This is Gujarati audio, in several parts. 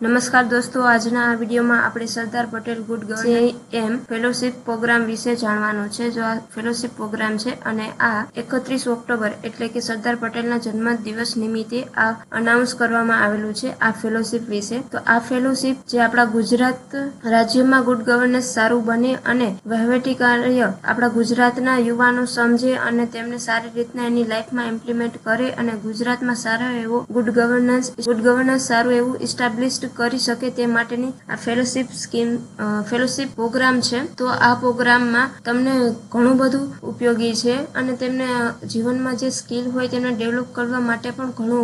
નમસ્કાર દોસ્તો, આજના આ વિડીયોમાં આપણે સરદાર પટેલ ગુડ ગવર્નન્સ એમ ફેલોશિપ પ્રોગ્રામ વિશે જાણવાનું છે. જો આ ફેલોશિપ પ્રોગ્રામ છે અને આ એકત્રીસ ઓક્ટોબર એટલે કે સરદાર પટેલના જન્મ દિવસ નિમિત્તે આ અનાઉન્સ કરવામાં આવેલું છે આ ફેલોશિપ વિશે. તો આ ફેલોશિપ જે આપણા ગુજરાત રાજ્યમાં ગુડ ગવર્નન્સ સારું બને અને વહીવટી કાર્ય આપણા ગુજરાતના યુવાનો સમજે અને તેમને સારી રીતના એની લાઈફમાં ઇમ્પ્લિમેન્ટ કરે અને ગુજરાતમાં સારો એવો ગુડ ગવર્નન્સ ગુડ ગવર્નન્સ સારું એવું ઇસ્ટાબ્લિશ્ડ કરી શકે તે માટેની આ ફેલોશિપ સ્કીમ ફેલોશિપ પ્રોગ્રામ છે. તો આ પ્રોગ્રામમાં તમને ઘણું બધું ઉપયોગી છે અને તેમને જીવનમાં જે સ્કિલ હોય તેને ડેવલપ કરવા માટે પણ ઘણો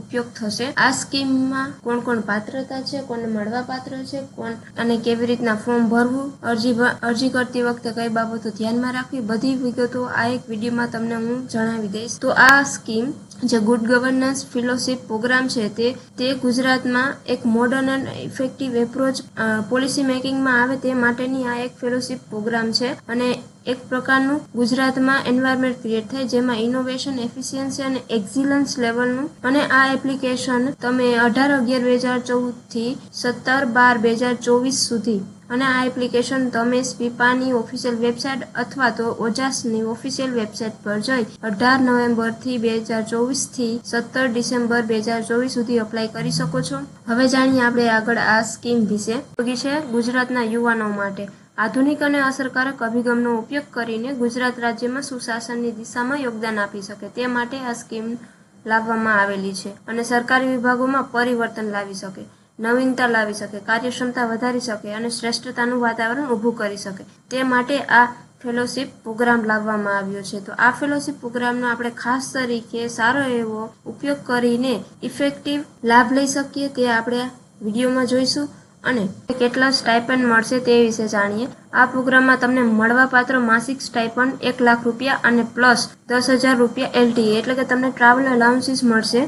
ઉપયોગ થશે. આ સ્કીમમાં કોણ કોણ પાત્રતા છે કોને મળવા પાત્ર છે, કોણ અને કેવી રીતના ફોર્મ ભરવું, અરજી અરજી કરતી વખતે કઈ બાબતો ધ્યાનમાં રાખવી, બધી વિગતો આ એક વિડીયોમાં તમને હું જણાવી દઈશ. તો આ સ્કીમ જે ગુડ ગવર્નન્સ ફેલોશિપ પ્રોગ્રામ છે તે તે ગુજરાતમાં એક મોડર્ન અને ઇફેક્ટિવ એપ્રોચ પોલિસી મેકિંગમાં આવે તે માટેની આ એક ફેલોશિપ પ્રોગ્રામ છે. અને એક પ્રકારનું ગુજરાતમાં એન્વાયરમેન્ટ ક્રિએટ થાય જેમાં ઇનોવેશન એફિશિયન્સી અને એક્સિલન્સ લેવલનું અને આ એપ્લિકેશન તમે અઢાર અગિયાર બે હજાર ચૌદથી સત્તર બાર બે હજાર ચોવીસ સુધી અને આ એપ્લિકેશન તમે સ્પીપાની ઓફિશિયલ વેબસાઇટ અથવા તો ઓજાસની ઓફિશિયલ વેબસાઇટ પર જઈ અઢાર નવેમ્બરથી બે હજાર ચોવીસથી સત્તર ડિસેમ્બર બે હજાર ચોવીસ સુધી અપ્લાય કરી શકો છો. હવે જાણીએ આપણે આગળ આ સ્કીમ વિશે. ઉપયોગી છે ગુજરાતના યુવાનો માટે. આધુનિક અને અસરકારક અભિગમનો ઉપયોગ કરીને ગુજરાત રાજ્યમાં સુશાસનની દિશામાં યોગદાન આપી શકે તે માટે આ સ્કીમ લાવવામાં આવેલી છે અને સરકારી વિભાગોમાં પરિવર્તન લાવી શકે. નવીનતા લાવી શકે, કાર્યક્ષમતા વધારી શકે અને શ્રેષ્ઠતાનું વાતાવરણ ઊભું કરી શકે. તે માટે આ ફેલોશિપ પ્રોગ્રામ લાવવામાં આવ્યો છે. તો આ ફેલોશિપ પ્રોગ્રામનો આપણે ખાસ તરીકે સારો એવો ઉપયોગ કરીને ઇફેક્ટિવ લાભ લઈ શકીએ તે આપણે વિડીયોમાં જોઈશું અને કેટલા સ્ટાઇપન્ડ મળશે તે વિશે જાણીએ. આ પ્રોગ્રામમાં તમને મળવાપાત્ર માસિક સ્ટાઇપન્ડ એક લાખ રૂપિયા અને પ્લસ દસ હજાર રૂપિયા એલટી એટલે કે તમને ટ્રાવેલ અલાઉન્સીસ મળશે.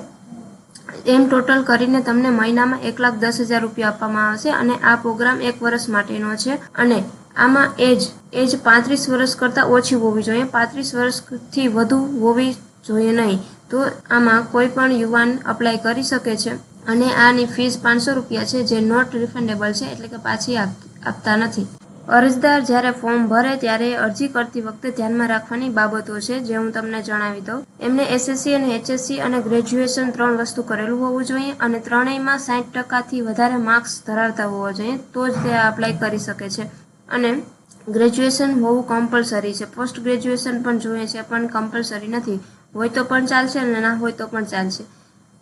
એમ ટોટલ કરીને તમને મહિનામાં એક લાખ દસ હજાર રૂપિયા આપવામાં આવશે અને આ પ્રોગ્રામ એક વર્ષ માટેનો છે. અને આમાં એજ એજ પાંત્રીસ વર્ષ કરતાં ઓછી હોવી જોઈએ. પાંત્રીસ વર્ષથી વધુ હોવી જોઈએ નહીં. તો આમાં કોઈ પણ યુવાન અપ્લાય કરી શકે છે અને આની ફીસ પાંચસો રૂપિયા છે, જે નોટ રિફંડેબલ છે, એટલે કે પાછી આપ- આપતા નથી. અરજદાર જ્યારે ફોર્મ ભરે ત્યારે અરજી કરતી વખતે ધ્યાનમાં રાખવાની બાબતો છે, જે હું તમને જણાવી દઉં. એમને એસએસસી અને એચએસસી અને ગ્રેજ્યુએશન ત્રણ વસ્તુ કરેલું હોવું જોઈએ અને ત્રણેયમાં સાઠ ટકાથી વધારે માર્ક્સ ધરાવતા હોવા જોઈએ, તો જ તે અપ્લાય કરી શકે છે. અને ગ્રેજ્યુએશન હોવું કમ્પલસરી છે. પોસ્ટ ગ્રેજ્યુએશન પણ જોઈએ છે, પણ કમ્પલસરી નથી. હોય તો પણ ચાલશે અને ના હોય તો પણ ચાલશે.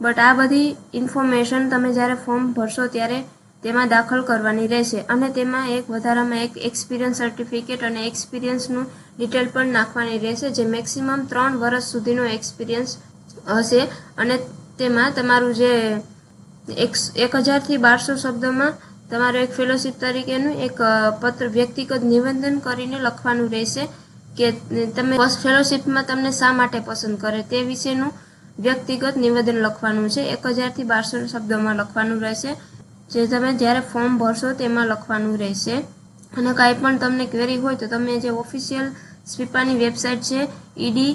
બટ આ બધી ઇન્ફોર્મેશન તમે જ્યારે ફોર્મ ભરશો ત્યારે તેમાં દાખલ કરવાની રહેશે અને તેમાં એક વધારામાં એક એક્સપિરિયન્સ સર્ટિફિકેટ અને એક્સપિરિયન્સનું ડિટેલ પણ નાખવાની રહેશે, જે મેક્સિમમ ત્રણ વર્ષ સુધીનો એક્સપિરિયન્સ હશે. અને તેમાં તમારું જે એક હજારથી બારસો શબ્દોમાં તમારે એક ફેલોશિપ તરીકેનું એક પત્ર, વ્યક્તિગત નિવેદન કરીને લખવાનું રહેશે કે તમે ફેલોશિપમાં તમને શા માટે પસંદ કરે તે વિશેનું વ્યક્તિગત નિવેદન લખવાનું છે. એક હજારથી બારસો શબ્દોમાં લખવાનું રહેશે. જે તમે જ્યારે ફોર્મ ભરશો તેમાં લખવાનું રહેશે. અને કાંઈ પણ તમને ક્વેરી હોય તો તમે જે ઓફિશિયલ સ્પીપાની વેબસાઇટ છે ED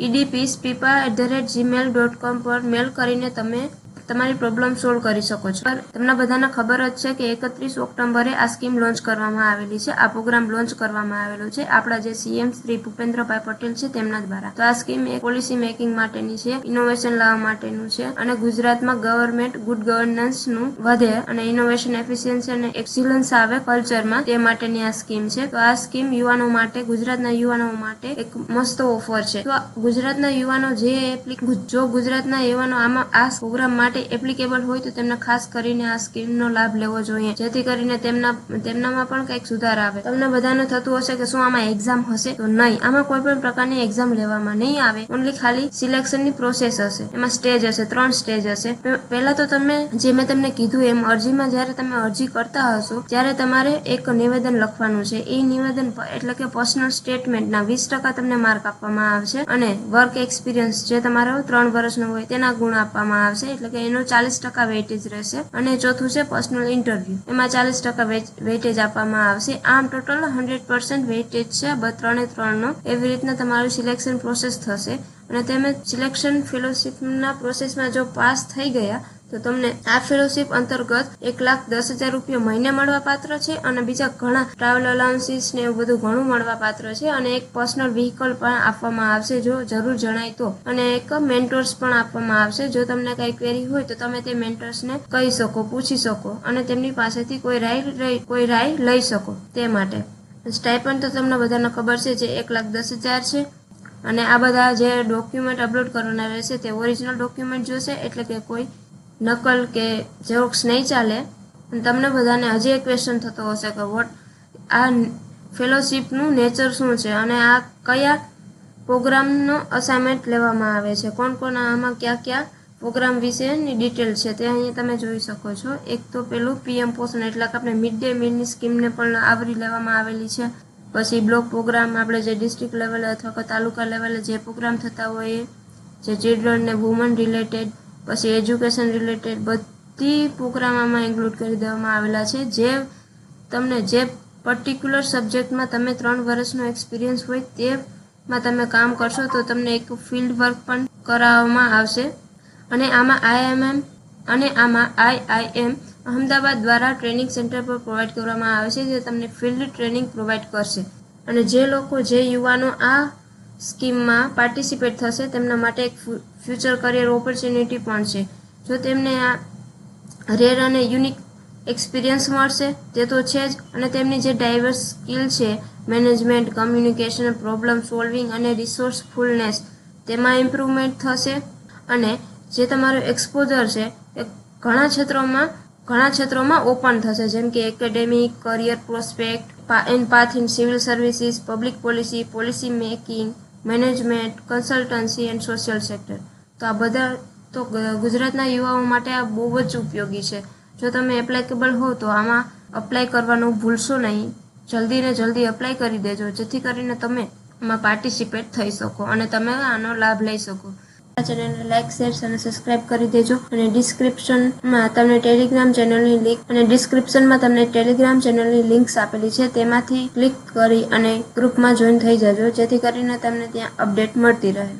EDP SPIPA at the rate Gmail dot com પર મેલ કરીને તમે તમારી પ્રોબ્લેમ સોલ્વ કરી શકો છો. તમને બધાને ખબર જ છે કે એકત્રીસ ઓક્ટોબરે આ સ્કીમ લોન્ચ કરવામાં આવેલી છે. આ પ્રોગ્રામ લોન્ચ કરવામાં આવેલો છે. આપણા જે સીએમ શ્રી ભૂપેન્દ્રભાઈ પટેલ છે તેમના દ્વારા. તો આ સ્કીમ એ પોલિસી મેકિંગ માટેની છે ઇનોવેશન લાવવા માટેનું છે અને ગુજરાતમાં ગવર્મેન્ટ ગુડ ગવર્નન્સનું વધે અને ઇનોવેશન એફિશિયન્સી અને એક્સિલન્સ આવે કલ્ચરમાં તે માટેની આ સ્કીમ છે. તો આ સ્કીમ યુવાનો માટે, ગુજરાતના યુવાનો માટે એક મસ્ત ઓફર છે. તો ગુજરાતના યુવાનો જે જો ગુજરાતના યુવાનો આમાં આ પ્રોગ્રામ માટે એપ્લિકેબલ હોય તો તેમને ખાસ કરીને આ સ્કીમનો લાભ લેવો જોઈએ. જેથી કરીને તેમના, તેમનામાં પણ કંઈક સુધાર આવે. તમને બધાને થતું હશે કે શું આમાં એક્ઝામ હશે? તો નહીં. આમાં કોઈ પણ પ્રકારની એક્ઝામ લેવામાં નહીં આવે. ઓનલી ખાલી સિલેક્શનની પ્રોસેસ હશે. એમાં સ્ટેજ હશે, ત્રણ સ્ટેજ હશે. પહેલા તો તમે, જે મેં તમને કીધું એમ, અરજીમાં જ્યારે તમે અરજી કરતા હશો, ત્યારે તમારે એક નિવેદન લખવાનું છે. એ નિવેદન એટલે કે પર્સનલ સ્ટેટમેન્ટના વીસ ટકા તમને માર્ક આપવામાં આવશે અને વર્ક એક્સપિરિયન્સ જે તમારો ત્રણ વર્ષનો હોય તેના ગુણ આપવામાં આવશે. એટલે કે એનો ચાલીસ ટકા વેઇટેજ રહેશે અને ચોથું છે પર્સનલ ઇન્ટરવ્યુ એમાં ચાલીસ ટકા વેઇટેજ આપવામાં આવશે. આમ ટોટલ હંડ્રેડ પર્સન્ટ વેઇટેજ છે. ત્રણે ત્રણનો. એવી રીતના તમારું સિલેક્શન પ્રોસેસ થશે. અને તમે સિલેક્શન ફેલોશિપના પ્રોસેસમાં જો પાસ થઈ ગયા તો તમને આ ફેલોશિપ અંતર્ગત એક લાખ દસ હજાર રૂપિયા મહિને મળવા પાત્ર છે અને બીજા ઘણા ટ્રાવેલ અલાઉન્સીસ ને એવું બધું ઘણું મળવા પાત્ર છે અને એક પર્સનલ વ્હીકલ પણ આપવામાં આવશે જો જરૂર જણાય તો. અને એક મેન્ટોર્સ પણ આપવામાં આવશે. જો તમને કઈ ક્વેરી હોય તો તમે તે મેન્ટર્સને કહી શકો, પૂછી શકો અને તેમની પાસેથી કોઈ રાય કોઈ રાય લઈ શકો તે માટે. સ્ટાઇપન્ડ તો તમને બધાને ખબર છે જે એક લાખ દસ હજાર છે અને આ બધા જે ડોક્યુમેન્ટ અપલોડ કરવાના રહેશે તે ઓરિજિનલ ડોક્યુમેન્ટ જોશે એટલે કે કોઈ નકલ કે ઝેરોક્સ નહીં ચાલે તમને બધાને હજી એક ક્વેશ્ચન થતો હશે કે વોટ આ ફેલોશીપનું નેચર શું છે? અને આ કયા પ્રોગ્રામનો અસાઇનમેન્ટ લેવામાં આવે છે? કોણ કોણ આમાં કયા કયા પ્રોગ્રામ વિશેની ડિટેલ છે તે અહીંયા તમે જોઈ શકો છો. એક તો પેલું પીએમ પોષણ, એટલે કે આપણે મિડ ડે મીલની સ્કીમને પણ આવરી લેવામાં આવેલી છે. પછી બ્લોક પ્રોગ્રામ આપણે જે ડિસ્ટ્રિક્ટ લેવલે અથવા તાલુકા લેવલે જે પ્રોગ્રામ થતા હોય જે ચિલ્ડ્રન ને વુમન રિલેટેડ પછી એજ્યુકેશન રિલેટેડ બધી પ્રોગ્રામમાં ઇન્ક્લુડ કરી દેવામાં આવેલા છે. જે તમને જે પર્ટિક્યુલર સબ્જેક્ટમાં તમે ત્રણ વર્ષનો એક્સપિરિયન્સ હોય તેમાં તમે કામ કરશો તો તમને એક ફિલ્ડ વર્ક પણ કરાવવામાં આવશે. અને આમાં આઈએમએમ અને આમાં આઈઆઈએમ અહમદાબાદ દ્વારા ટ્રેનિંગ સેન્ટર પર પ્રોવાઈડ કરવામાં આવે છે, જે તમને ફિલ્ડ ટ્રેનિંગ પ્રોવાઈડ કરશે. અને જે લોકો, જે યુવાનો આ સ્કીમમાં પાર્ટિસિપેટ થશે. તેમના માટે એક ફ્યુચર કરિયર ઓપોર્ચ્યુનિટી પણ છે. જો તેમને આ રેર અને યુનિક એક્સપિરિયન્સ મળશે, તે તો છે જ. અને તેમની જે ડાયવર્સ સ્કિલ છે, મેનેજમેન્ટ, કમ્યુનિકેશન, પ્રોબ્લેમ સોલ્વિંગ અને રિસોર્સફુલનેસ, તેમાં ઇમ્પ્રુવમેન્ટ થશે. અને જે તમારું એક્સપોઝર છે, એ ઘણા ક્ષેત્રોમાં ઘણા ક્ષેત્રોમાં ઓપન થશે. જેમ કે academic, career prospect and path in civil services, public policy policy making management, consultancy and social sector. તો આ બધા તો ગુજરાતના યુવાઓ માટે આ બહુ જ ઉપયોગી છે. જો તમે એપ્લાયકેબલ હો તો આમાં અપ્લાય કરવાનું ભૂલશો નહીં. જલ્દી ને જલ્દી અપ્લાય કરી દેજો, જેથી કરીને તમે આમાં પાર્ટિસિપેટ થઈ શકો અને તમે આનો લાભ લઈ શકો. ચેનલને લાઇક શેર અને સબસ્ક્રાઇબ કરી દેજો. અને ડિસ્ક્રિપ્શનમાં તમને ટેલિગ્રામ ચેનલની લિંક અને ડિસ્ક્રિપ્શનમાં તમને ટેલિગ્રામ ચેનલની લિંક્સ આપેલી છે. તેમાંથી ક્લિક કરી અને ગ્રુપમાં જોઈન થઈ જજો. જેથી કરીને તમને ત્યાં અપડેટ મળતી રહે.